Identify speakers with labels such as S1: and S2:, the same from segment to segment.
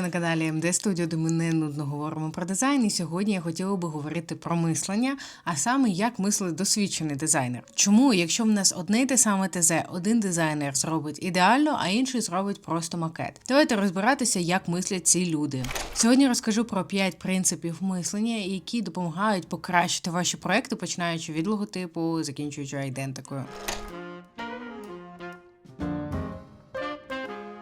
S1: Ви на каналі МД Studio, де ми не нудно говоримо про дизайн. І сьогодні я хотіла би говорити про мислення, а саме як мислить досвідчений дизайнер. Чому, якщо в нас одне й те саме ТЗ, один дизайнер зробить ідеально, а інший зробить просто макет. Давайте розбиратися, як мислять ці люди. Сьогодні розкажу про 5 принципів мислення, які допомагають покращити ваші проекти, починаючи від логотипу, закінчуючи айдентикою.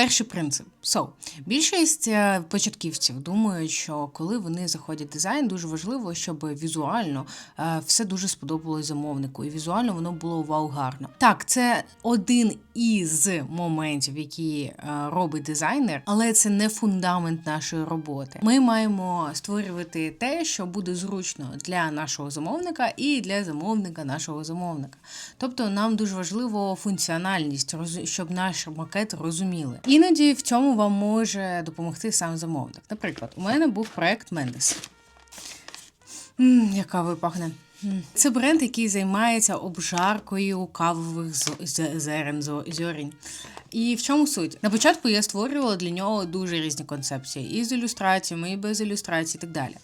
S1: Перший принцип. So, більшість е, початківців думають, що коли вони заходять в дизайн, дуже важливо, щоб візуально е, все дуже сподобалось замовнику, і візуально воно було вау гарно. Так, це один із моментів, які е, робить дизайнер, але це не фундамент нашої роботи. Ми маємо створювати те, що буде зручно для нашого замовника і для замовника нашого замовника. Тобто нам дуже важливо функціональність, щоб наш макет розуміли. Іноді в цьому вам може допомогти сам замовник. Наприклад, у мене був проект Мендес. М, яка ви пахне. М. Це бренд, який займається обжаркою кавових зерен, зо- зьорінь. І в чому суть? На початку я створювала для нього дуже різні концепції, і з ілюстраціями, і без ілюстрацій, і так далі.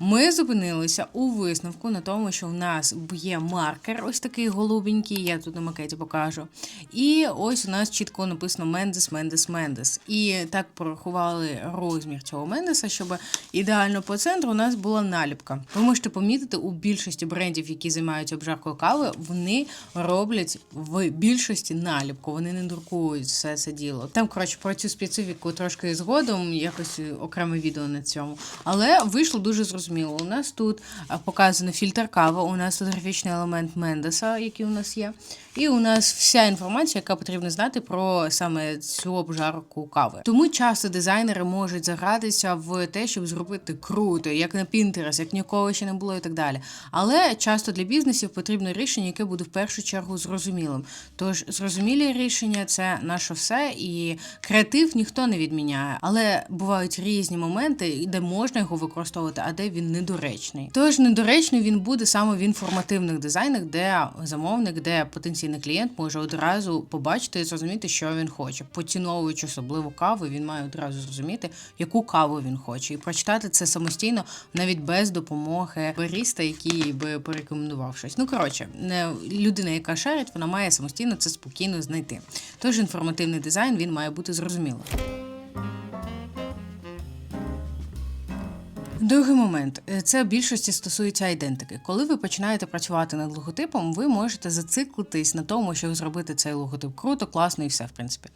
S1: Ми зупинилися у висновку на тому, що в нас є маркер, ось такий голубенький, я тут на макеті покажу. І ось у нас чітко написано Мендес, Мендес, Мендес. І так порахували розмір цього Мендеса, щоб ідеально по центру у нас була наліпка. Ви можете помітити у більшості брендів, які займаються обжаркою кави, вони роблять в більшості наліпку. Вони не друкують все це діло. Там коротше про цю специфіку трошки згодом, якось окреме відео на цьому. Але вийшло дуже зрозуміло. У нас тут показано фільтр кави, у нас тут графічний елемент Мендеса, який у нас є. І у нас вся інформація, яка потрібно знати про саме цю обжарку кави. Тому часто дизайнери можуть загратися в те, щоб зробити круто, як на Pinterest, як ніколи ще не було і так далі. Але часто для бізнесів потрібно рішення, яке буде в першу чергу зрозумілим. Тож зрозумілі рішення це наше все, і креатив ніхто не відміняє. Але бувають різні моменти, де можна його використовувати, а де він недоречний. Тож недоречний він буде саме в інформативних дизайнах, де замовник, де потенційний клієнт може одразу побачити і зрозуміти, що він хоче. Поціновуючи особливо каву, він має одразу зрозуміти, яку каву він хоче, і прочитати це самостійно, навіть без допомоги баріста, який би порекомендував щось. Ну коротше, людина, яка шарить, вона має самостійно це спокійно знайти. Тож інформативний дизайн він має бути зрозумілим. Другий момент це в більшості стосується айдентики. Коли ви починаєте працювати над логотипом, ви можете зациклитись на тому, щоб зробити цей логотип круто, класно і все, в принципі.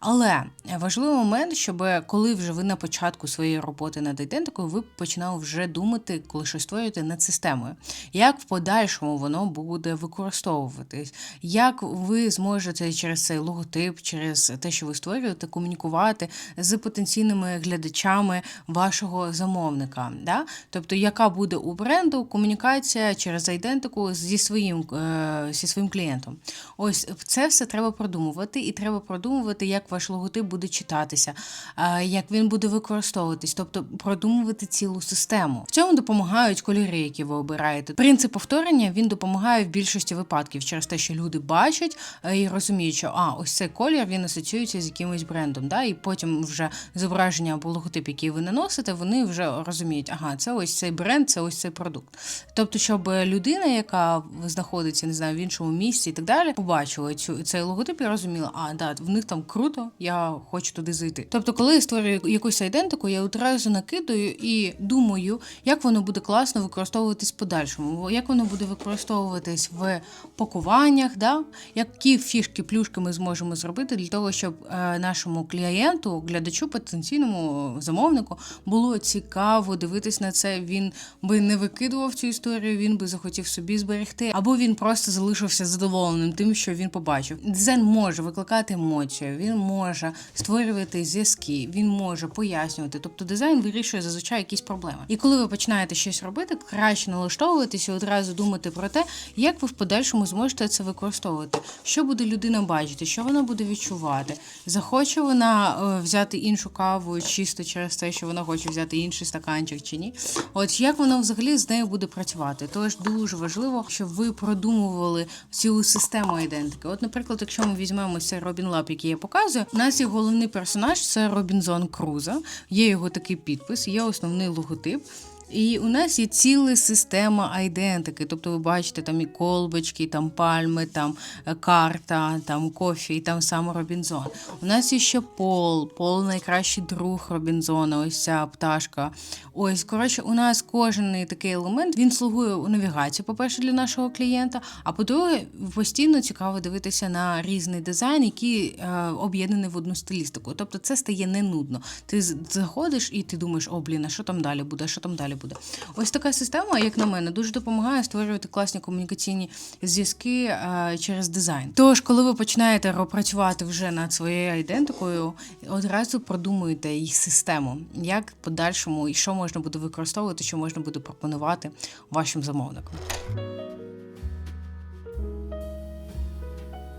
S1: Але важливий момент, щоб коли вже ви на початку своєї роботи над айдентикою, ви починали вже думати, коли щось створюєте над системою, як в подальшому воно буде використовуватись, як ви зможете через цей логотип, через те, що ви створюєте, комунікувати з потенційними глядачами вашого замовника. Да? Тобто, яка буде у бренду комунікація через айдентику зі своїм, е, зі своїм клієнтом. Ось це все треба продумувати, і треба продумувати, як ваш логотип буде читатися, е, як він буде використовуватись, тобто продумувати цілу систему. В цьому допомагають кольори, які ви обираєте. Принцип повторення він допомагає в більшості випадків через те, що люди бачать е, і розуміють, що а ось цей колір він асоціюється з якимось брендом. Да? І потім вже зображення або логотип, який ви наносите, вони вже розуміють, ага, це ось цей бренд, це ось цей продукт. Тобто, щоб людина, яка знаходиться, не знаю, в іншому місці і так далі, побачила цю цей логотип і розуміла, а да, в них там круто, я хочу туди зайти. Тобто, коли я створюю якусь айдентику, я одразу накидаю і думаю, як воно буде класно використовуватись в подальшому, як воно буде використовуватись в пакуваннях, да? які фішки, плюшки ми зможемо зробити для того, щоб е, нашому клієнту, глядачу, потенційному замовнику було цікаво дивитись на це. Він би не викидував цю історію, він би захотів собі зберегти, або він просто залишився задоволеним тим, що він побачив. Дизайн може викликати емоцію, він може створювати зв'язки, він може пояснювати. Тобто дизайн вирішує зазвичай якісь проблеми. І коли ви починаєте щось робити, краще налаштовуватися і одразу думати про те, як ви в подальшому зможете це використовувати, що буде людина бачити, що вона буде відчувати. Захоче вона е, взяти іншу каву чисто через те, що вона хоче взяти інший стаканчик чи ні. От як воно взагалі з нею буде працювати? Тож дуже важливо, щоб ви продумували цілу систему ідентики. От, наприклад, якщо ми візьмемо цей Robin Lab, який я показую, Одразу у нас є головний персонаж це Робінзон Крузо. Є його такий підпис, є основний логотип. І у нас є ціла система айдентики. Тобто, ви бачите, там і колбочки, там пальми, там е, карта, там кофі, і там сам Робінзон. У нас є ще Пол, Пол найкращий друг Робінзона, ось ця пташка. Ось, коротше, у нас кожен такий елемент він слугує у навігації, по-перше, для нашого клієнта. А по-друге, постійно цікаво дивитися на різний дизайн, який е, об'єднаний в одну стилістику. Тобто це стає не нудно. Ти заходиш і ти думаєш, о, блін, а що там далі буде, що там далі буде. Ось така система, як на мене, дуже допомагає створювати класні комунікаційні зв'язки е, через дизайн. Тож, коли ви починаєте працювати вже над своєю ідентикою, одразу продумуєте їх систему, як подальшому і що можна буде використовувати, що можна буде пропонувати вашим замовникам.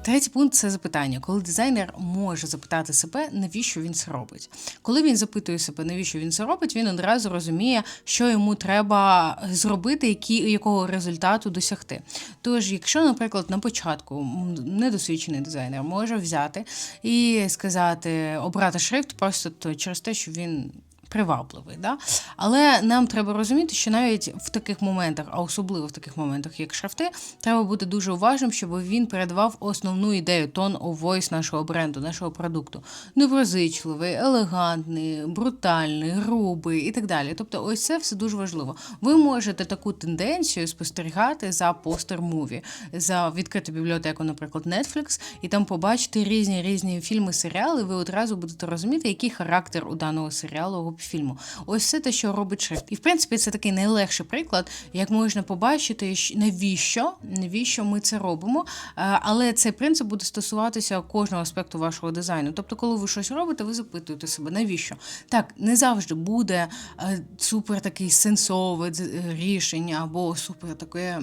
S1: Третій пункт це запитання, коли дизайнер може запитати себе, навіщо він це робить. Коли він запитує себе, навіщо він це робить, він одразу розуміє, що йому треба зробити, які, якого результату досягти. Тож, якщо, наприклад, на початку недосвідчений дизайнер може взяти і сказати, обрати шрифт просто то через те, що він привабливий. Да? Але нам треба розуміти, що навіть в таких моментах, а особливо в таких моментах, як шрифти, треба бути дуже уважним, щоб він передавав основну ідею, тон voice нашого бренду, нашого продукту. Доброзичливий, елегантний, брутальний, грубий і так далі. Тобто, ось це все дуже важливо. Ви можете таку тенденцію спостерігати за постер-муві, за відкриту бібліотеку, наприклад, Netflix, і там побачити різні різні фільми, серіали. Ви одразу будете розуміти, який характер у даного серіалу фільму. Ось це те, що робить шрифт. І в принципі це такий найлегший приклад, як можна побачити, навіщо, навіщо ми це робимо. Е, Але цей принцип буде стосуватися кожного аспекту вашого дизайну. Тобто, коли ви щось робите, ви запитуєте себе, навіщо? Так, не завжди буде е, супер такий сенсове рішення або супер таке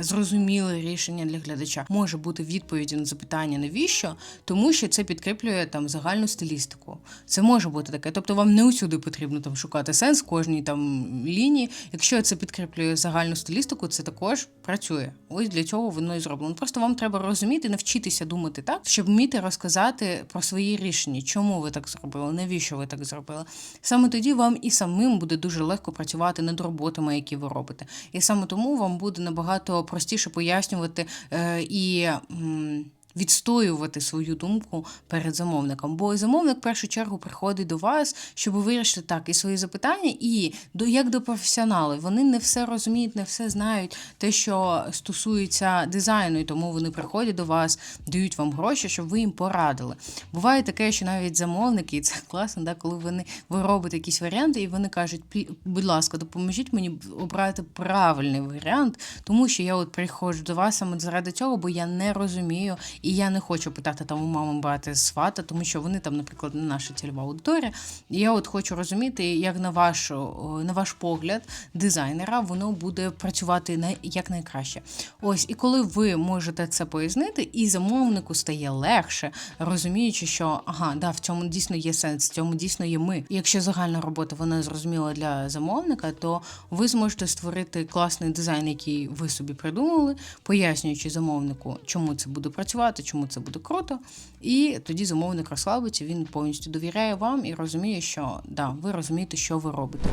S1: зрозуміле рішення для глядача. Може бути відповіді на запитання, навіщо, тому що це підкріплює там загальну стилістику. Це може бути таке. Тобто вам не усюди потрібно там шукати сенс кожній там лінії. Якщо це підкріплює загальну стилістику, це також працює. Ось для цього воно і зроблено. Просто вам треба розуміти, навчитися думати так, щоб вміти розказати про свої рішення, чому ви так зробили, навіщо ви так зробили. Саме тоді вам і самим буде дуже легко працювати над роботами, які ви робите. І саме тому вам буде набагато простіше пояснювати е, і. м, Відстоювати свою думку перед замовником, бо замовник в першу чергу приходить до вас, щоб вирішити так і свої запитання, і до як до професіоналів. Вони не все розуміють, не все знають те, що стосується дизайну, і тому вони приходять до вас, дають вам гроші, щоб ви їм порадили. Буває таке, що навіть замовники, і це класно, да, коли вони ви робите якісь варіанти, і вони кажуть, «Плі- будь ласка, допоможіть мені обрати правильний варіант, тому що я от приходжу до вас саме заради цього, бо я не розумію. І я не хочу питати там у мами брати свата, тому що вони там, наприклад, не наша цільова аудиторія. І я от хочу розуміти, як на вашу, на ваш погляд дизайнера воно буде працювати на як найкраще. Ось, і коли ви можете це пояснити, і замовнику стає легше, розуміючи, що ага, да, в цьому дійсно є сенс, в цьому дійсно є ми. І якщо загальна робота вона зрозуміла для замовника, то ви зможете створити класний дизайн, який ви собі придумали, пояснюючи замовнику, чому це буде працювати, чому це буде круто. І тоді замовник розслабиться, він повністю довіряє вам і розуміє, що да, ви розумієте, що ви робите.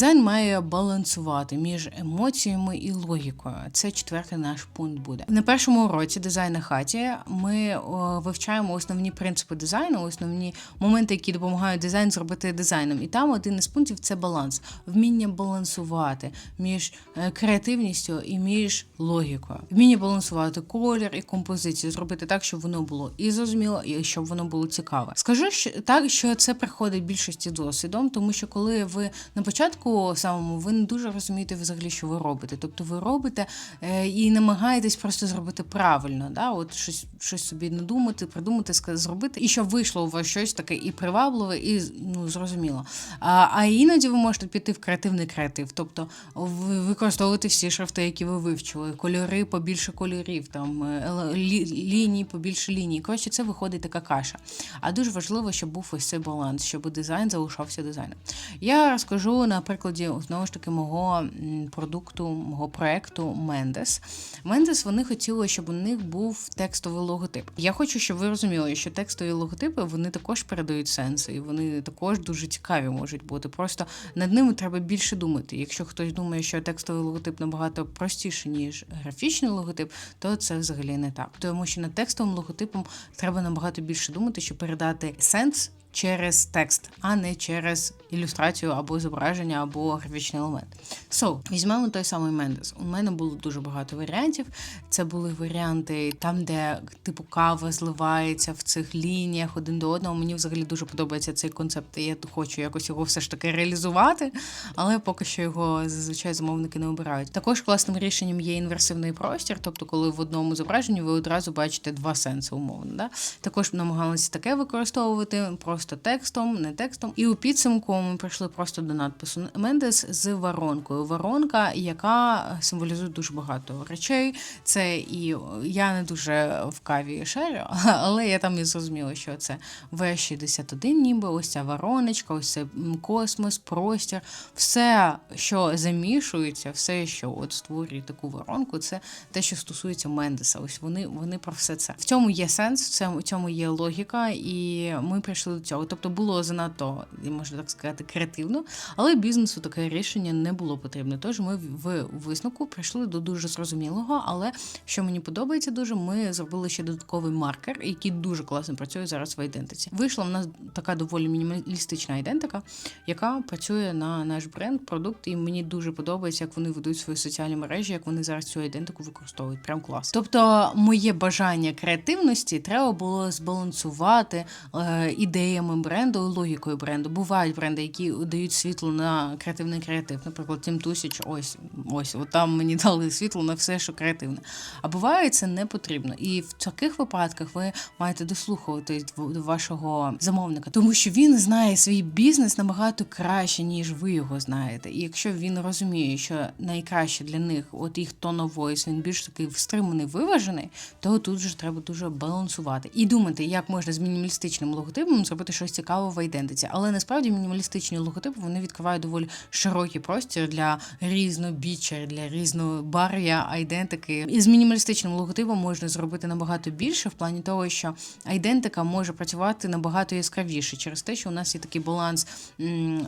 S1: Дизайн має балансувати між емоціями і логікою. Це четвертий наш пункт буде. На першому уроці дизайн на хаті ми вивчаємо основні принципи дизайну, основні моменти, які допомагають дизайн зробити дизайном. І там один із пунктів це баланс, вміння балансувати між е, креативністю і між логікою. Вміння балансувати колір і композицію, зробити так, щоб воно було і зрозуміло, і щоб воно було цікаве. Скажу так, що це приходить більшості досвідом, тому що коли ви на початку самому ви не дуже розумієте взагалі, що ви робите. Тобто ви робите е, і намагаєтесь просто зробити правильно, да? от щось, щось собі надумати, придумати, зробити, і щоб вийшло у вас щось таке і привабливе, і ну зрозуміло. А, а іноді ви можете піти в креативний креатив, тобто ви використовувати всі шрифти, які ви вивчили, кольори побільше кольорів, там е, лі, лінії побільше ліній. Коротше, це виходить така каша. А дуже важливо, щоб був ось цей баланс, щоб дизайн залишався дизайном. Я розкажу на прикладі знову ж таки мого продукту, мого проекту Mendes. Mendes вони хотіли, щоб у них був текстовий логотип. Я хочу, щоб ви розуміли, що текстові логотипи вони також передають сенси, і вони також дуже цікаві можуть бути. Просто над ними треба більше думати. Якщо хтось думає, що текстовий логотип набагато простіше, ніж графічний логотип, то це взагалі не так. Тому що над текстовим логотипом треба набагато більше думати, щоб передати сенс. Через текст, а не через ілюстрацію або зображення, або графічний елемент. So, візьмемо той самий Мендес. У мене було дуже багато варіантів. Це були варіанти там, де типу кава зливається в цих лініях один до одного. Мені взагалі дуже подобається цей концепт. і Я хочу якось його все ж таки реалізувати, але поки що його зазвичай замовники не обирають. Також класним рішенням є інверсивний простір, тобто, коли в одному зображенні ви одразу бачите два сенси, умовно. Да? Також намагалися таке використовувати текстом, не текстом. І у підсумку ми прийшли просто до надпису Мендес з воронкою. Воронка, яка символізує дуже багато речей. Це і я не дуже в каві шарю, але я там і зрозуміла, що це В61, ніби ось ця вороночка, ось це космос, простір, все, що замішується, все, що от створює таку воронку, це те, що стосується Мендеса. Ось вони вони про все це. В цьому є сенс, в цьому є логіка, і ми прийшли до цього. Тобто було занадто, можна так сказати, креативно, але бізнесу таке рішення не було потрібне. Тож ми в висновку прийшли до дуже зрозумілого. Але що мені подобається дуже, ми зробили ще додатковий маркер, який дуже класно працює зараз в айдентиці. Вийшла в нас така доволі мінімалістична айдентика, яка працює на наш бренд, продукт, і мені дуже подобається, як вони ведуть свої соціальні мережі, як вони зараз цю айдентику використовують. Прям клас. Тобто, моє бажання креативності треба було збалансувати е, ідеями бренду, логікою бренду. Бувають бренди, які дають світло на креативний креатив. Наприклад, Тім Тусіч, ось ось, от там мені дали світло на все, що креативне. А буває це не потрібно. І в таких випадках ви маєте дослухуватись до вашого замовника, тому що він знає свій бізнес набагато краще, ніж ви його знаєте. І якщо він розуміє, що найкраще для них, от їх of він більш такий встриманий, виважений, то тут вже треба дуже балансувати і думати, як можна з мінімалістичним логотипом зробити щось цікаве в айдентиці. Але насправді мінімалістичні логотипи вони відкривають доволі широкий простір для різнобіччя, для різнобар'я айдентики. І з мінімалістичним логотипом можна зробити набагато більше в плані того, що айдентика може працювати набагато яскравіше через те, що у нас є такий баланс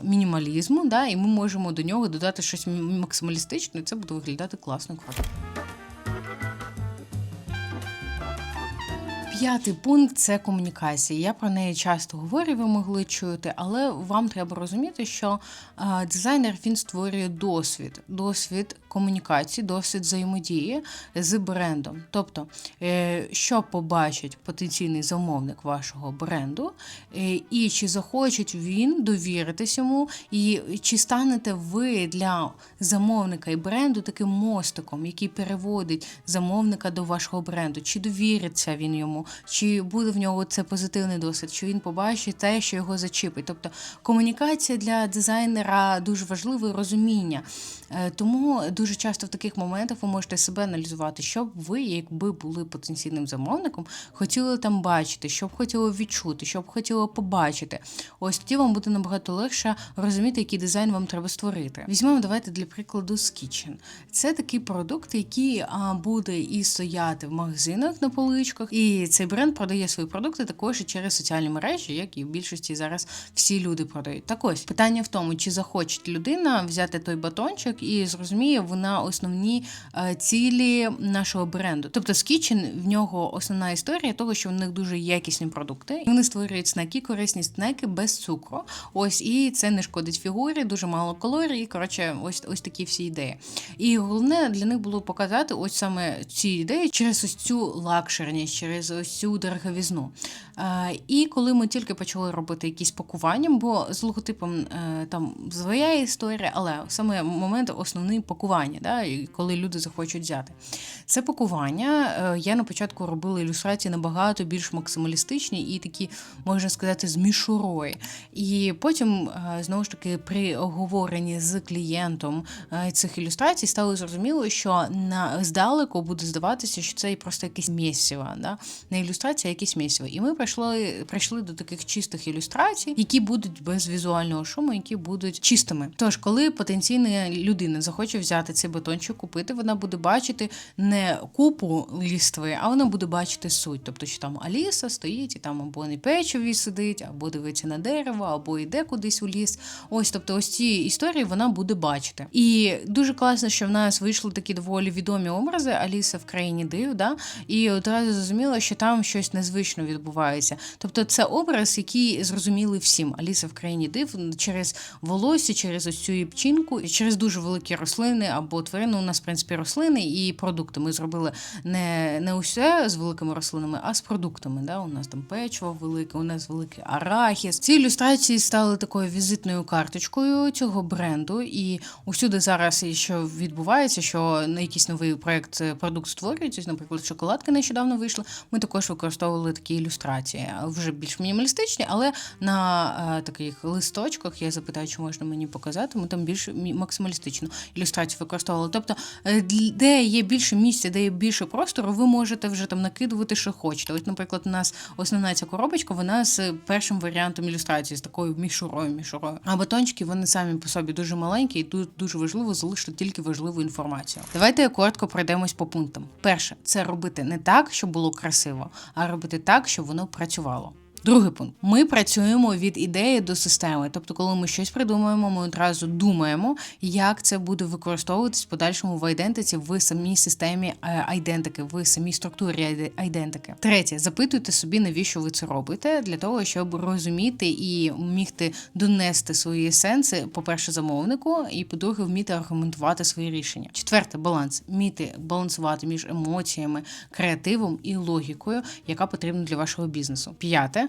S1: мінімалізму, да, і ми можемо до нього додати щось максималістичне, і це буде виглядати класно круто. П'ятий пункт це комунікація. Я про неї часто говорю, ви могли чути, але вам треба розуміти, що е, дизайнер він створює досвід, досвід комунікації, досвід взаємодії з брендом. Тобто, е, що побачить потенційний замовник вашого бренду, е, і чи захоче він довіритись йому, і чи станете ви для замовника і бренду таким мостиком, який переводить замовника до вашого бренду, чи довіриться він йому, чи буде в нього це позитивний досвід, чи він побачить те, що його зачіпить. Тобто комунікація для дизайнера дуже важлива і розуміння. Е, тому дуже часто в таких моментах ви можете себе аналізувати, що б ви, якби були потенційним замовником, хотіли там бачити, що б хотіли відчути, що б хотіли побачити. Ось тоді вам буде набагато легше розуміти, який дизайн вам треба створити. Візьмемо, давайте для прикладу Skitchen. Це такий продукт, який буде і стояти в магазинах на поличках, і цей бренд продає свої продукти також і через соціальні мережі, як і в більшості зараз всі люди продають. Так ось питання в тому, чи захоче людина взяти той батончик і зрозуміє вона основні е, цілі нашого бренду. Тобто Skitchen, в нього основна історія того, що в них дуже якісні продукти. Вони створюють снеки, корисні снеки без цукру. Ось і це не шкодить фігурі, дуже мало калорій. Коротше, ось ось такі всі ідеї. І головне для них було показати ось саме ці ідеї через ось цю лакшерність, через ось цю дороговізну. Е, і коли ми тільки почали робити якісь пакування, бо з логотипом е, там своя історія, але саме момент основне пакування, да, коли люди захочуть взяти. Це пакування. е, Я на початку робила ілюстрації набагато більш максималістичні і такі, можна сказати, з мішурою. І потім, знову ж таки, при оговоренні з клієнтом цих ілюстрацій стало зрозуміло, що на здалеку буде здаватися, що це просто якесь місіво, да? Не ілюстрація, а якесь. І ми прийшли, прийшли до таких чистих ілюстрацій, які будуть без візуального шуму, які будуть чистими. Тож, коли потенційна людина захоче взяти цей батончик, купити, вона буде бачити не купу лістви, а вона буде бачити суть. Тобто, що там Аліса стоїть і там або на печиві сидить, або дивиться на дерево, або йде кудись у ліс. Ось, тобто, ось ці історії вона буде бачити. І дуже класно, що в нас вийшли такі доволі відомі образи Аліса в країні див, да? і одразу зрозуміло, що там щось незвично відбувається. Тобто, це образ, який зрозумілий всім. Аліса в країні див через волосся, через ось цю і через дуже великі рослини або тварини. У нас, в принципі, рослини і продукти. Ми зробили не, не усе з великими рослинами, а з продуктами. Да? У нас там печиво велике, у нас великий арахіс. Ці ілюстрації стали такою візитною карточкою цього бренду. І усюди зараз, що відбувається, що на якийсь новий проект е, продукт створюється. Наприклад, шоколадки нещодавно вийшли. Ми також використовували такі ілюстрації, вже більш мінімалістичні, але на е, таких листочках я запитаю, чи можна мені показати. Ми там більш максималістичну ілюстрацію використовували. Тобто, е, де є більше місця, де є більше простору, ви можете вже там накидувати, що хочете. Ось, наприклад, у нас основна ця коробочка, вона з першим варіантом ілюстрації, з такою мішурою, мішурою. А батончики вони самі по собі дуже маленькі, і тут дуже важливо залишити тільки важливу інформацію. Давайте коротко пройдемось по пунктам. Перше, це робити не так, щоб було красиво, а робити так, щоб воно працювало. Другий пункт: ми працюємо від ідеї до системи. Тобто, коли ми щось придумуємо, ми одразу думаємо, як це буде використовуватись в подальшому в айдентиці в самій системі е, айдентики, в самій структурі айде- айдентики. Третє, запитуйте собі, навіщо ви це робите, для того, щоб розуміти і вмігти донести свої сенси, по-перше, замовнику, і по-друге, вміти аргументувати свої рішення. Четверте, баланс. Вміти балансувати між емоціями, креативом і логікою, яка потрібна для вашого бізнесу. П'яте.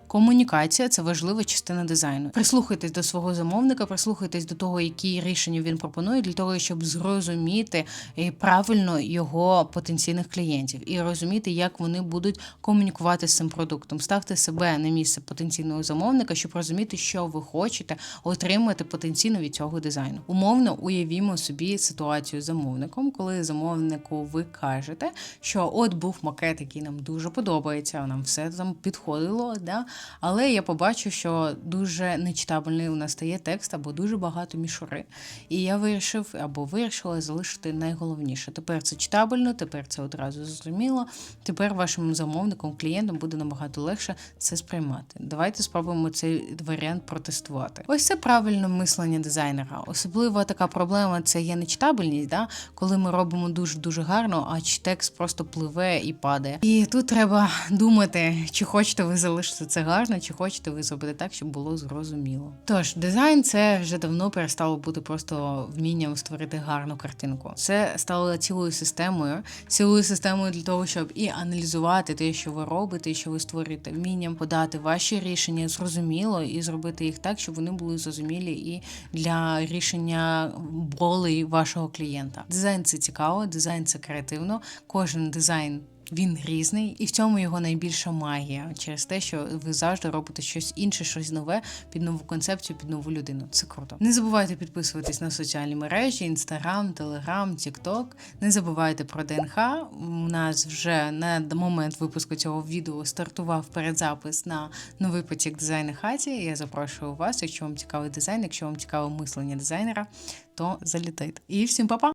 S1: Комунікація це важлива частина дизайну. Прислухайтесь до свого замовника, прислухайтесь до того, які рішення він пропонує, для того, щоб зрозуміти е, правильно його потенційних клієнтів і розуміти, як вони будуть комунікувати з цим продуктом. Ставте себе на місце потенційного замовника, щоб розуміти, що ви хочете отримати потенційно від цього дизайну. Умовно уявімо собі ситуацію з замовником, коли замовнику ви кажете, що от був макет, який нам дуже подобається, нам все там підходило. Да? Але я побачив, що дуже нечитабельний у нас стає текст або дуже багато мішури. І я вирішив або вирішила залишити найголовніше. Тепер це читабельно, тепер це одразу зрозуміло. Тепер вашим замовникам, клієнтам буде набагато легше це сприймати. Давайте спробуємо цей варіант протестувати. Ось це правильне мислення дизайнера. Особливо така проблема це є нечитабельність, да? коли ми робимо дуже дуже гарно, а текст просто пливе і падає. І тут треба думати, чи хочете ви залишити це гарно, чи хочете ви зробити так, щоб було зрозуміло. Тож, дизайн це вже давно перестало бути просто вмінням створити гарну картинку. Це стало цілою системою, цілою системою для того, щоб і аналізувати те, що ви робите, і що ви створюєте, вмінням подати ваші рішення зрозуміло і зробити їх так, щоб вони були зрозумілі і для рішення болей вашого клієнта. Дизайн це цікаво, дизайн це креативно. Кожен дизайн. Він різний, і в цьому його найбільша магія через те, що ви завжди робите щось інше, щось нове під нову концепцію, під нову людину. Це круто. Не забувайте підписуватись на соціальні мережі: Інстаграм, Телеграм, Тікток. Не забувайте про ДНХ. У нас вже на момент випуску цього відео стартував передзапис на новий потік дизайну хаті. Я запрошую вас, якщо вам цікавий дизайн, якщо вам цікаве мислення дизайнера, то залітайте. І всім па-па!